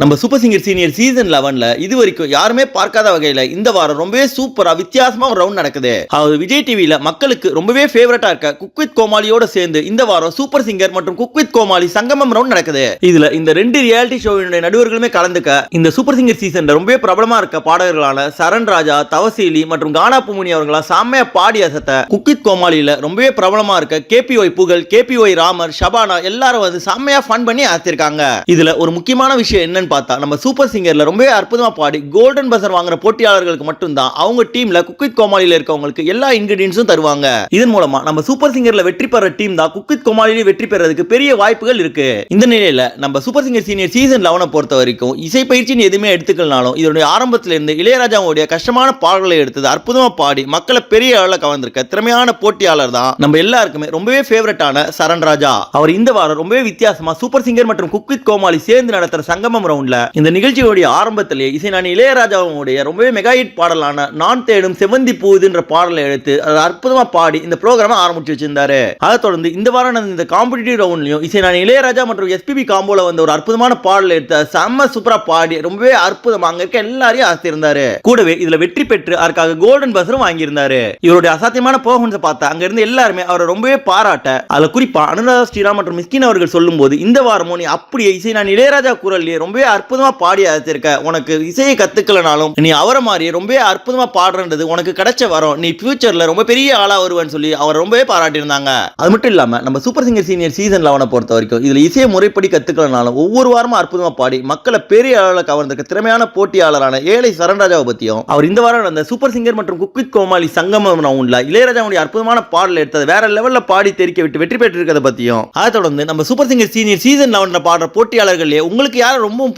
நம்ம super singer senior season லெவனில் இது வரைக்கும் யாருமே பார்க்காத வகையில் இந்த வாரம் ரொம்பவே சூப்பராக வித்தியாசமாக ஒரு ரவுண்ட் நடக்குது. அதாவது விஜய் டிவியில் மக்களுக்கு ரொம்பவே ஃபேவரட்டாக இருக்க குக் வித் கோமாளியோட சேர்ந்து இந்த வாரம் சூப்பர் சிங்கர் மற்றும் குக் வித் கோமாளி சங்கமம் ரவுண்ட் நடக்குது. இதில் இந்த ரெண்டு ரியாலிட்டி ஷோவினுடைய நடுவர்களுமே கலந்துக்க இந்த சூப்பர் சிங்கர் சீசனில் ரொம்பவே பிரபலமாக இருக்க பாடகர்களான சரண் ராஜா தவசீலி மற்றும் கானா பூமுனி அவர்களாம் செம்மையா பாடி அசத்த குக் வித் கோமாளியில ரொம்பவே பிரபலமாக இருக்க KP Y Pugazh KP Y Ramar Shabana எல்லாரும் வந்து செம்மையா ஃபன் பண்ணி அசத்திருக்காங்க. இதில் ஒரு முக்கியமான விஷயம் என்னன்னு பார்த்தா நம்ம சூப்பர் சிங்கர்ல ரொம்பவே அற்புதமாக பாடி கோல்டன் பசர் வாங்குற போட்டியாளர்களுக்கு மட்டும்தான் அவங்க டீம்ல குக்வித் கோமாளியில் இருக்கவங்களுக்கு எல்லா இன்கிரீடியன்ஸும் தருவாங்க. இதன் மூலமாக நம்ம சூப்பர் சிங்கர்ல வெற்றி பெற டீம் தான் குக்வித் கோமாளியிலே வெற்றி பெறதுக்கு பெரிய வாய்ப்புகள் இருக்கு. இந்த நிலையில் நம்ம சூப்பர் சிங்கர் சீனியர் சீசன் லெவனை பொறுத்த வரைக்கும் இசை பயிற்சின்னு எதுவுமே எடுத்துக்கலனாலும் இதனுடைய ஆரம்பத்திலிருந்து இளையராஜாவுடைய கஷ்டமான பாடல்களை எடுத்தது அற்புதமாக பாடி மக்களை பெரிய அளவில் கவர்ந்திருக்க திறமையான போட்டியாளர் தான் நம்ம எல்லாருக்குமே ரொம்பவே ஃபேவரட்டான சரண் ராஜா. அவர் இந்த வாரம் ரொம்பவே வித்தியாசமா சூப்பர் சிங்கர் மற்றும் குக்வித் கோமாளி சேர்ந்து நடத்துகிற சங்கமம் ரவுண்ட்ல இந்த நிகழ்ச்சியோடைய ஆரம்பத்திலே இசைஞானி இளையராஜாவுடைய ரொம்பவே மெகா ஹிட் பாடலான நான் தேடும் செவந்தி பூதுன்ற பாடலை எடுத்து அதை அற்புதமா பாடி இந்த ப்ரோக்ராம ஆரம்பிச்சு வச்சிருந்தாரு. அதை தொடர்ந்து இந்த வாரம் நடந்த இந்த காம்படிட்டிவ் ரவுண்ட்லயும் இசைஞானி இளையராஜா மற்றும் எஸ்பிபி காம்போல வந்த ஒரு அற்புதமான பாடலை எடுத்து செம்ம சூப்பரா பாடி ரொம்பவே அற்புதமா அங்க இருக்க எல்லாரையும் ஆசிருந்தாரு கூடவே இதுல வெற்றி பெற்று அதற்காக கோல்டன் பஸ்ஸரும் வாங்கியிருந்தாரு. இவருடைய அசாத்தியமான பெர்ஃபார்மன்ஸை பார்த்தா அங்க இருந்து எல்லாருமே அவரை ரொம்பவே பாராட்ட அதுல குறிப்பா அனுராதா ஸ்ரீராம் மற்றும் மிஸ்கின் அவர்கள் சொல்லும்போது இந்த வாரமும் நீ அப்படியே இசை நான் இளையராஜா குரல்லையே ரொம்பவே அற்புதமா பாடி அழைத்திருக்க. உனக்கு இசையை கத்துக்கலனாலும் நீ அவரை மாதிரி ரொம்பவே அற்புதமா பாடுறது உனக்கு கிடைச்ச வரும். நீ ஃபியூச்சரில் ரொம்ப பெரிய ஆளாக வருவேன்னு சொல்லி அவர் ரொம்பவே பாராட்டியிருந்தாங்க. அது மட்டும் இல்லாம நம்ம சூப்பர் சிங்கர் சீனியர் சீசன் லெவனை பொறுத்த வரைக்கும் இதில் இசையை முறைப்படி கத்துக்கலனாலும் ஒவ்வொரு வாரமும் அற்புதமாக பாடி மக்களை பெரிய அளவில் கவர்ந்திருக்க திறமையான போட்டியாளரான ஏழை சரண்ராஜாவை பற்றியும் அவர் இந்த வாரம் நடந்த சூப்பர் சிங்கர் மற்றும் குக்வித் கோமாளி சங்கமம் உள்ள இளையராஜாவுடைய அற்புதமான பாடல் எடுத்தது வேற லெவலில் பாடி தெரிக்க விட்டு வெற்றி பெற்றிருக்கிறத பற்றியும் அதை தொடர்ந்து நம்ம சூப்பர் சிங்கர் சீனியர் சீசன் லெவனில் பாடுற போட்டியாளர்களே உங்களுக்கு யாரும் ரொம்பவும்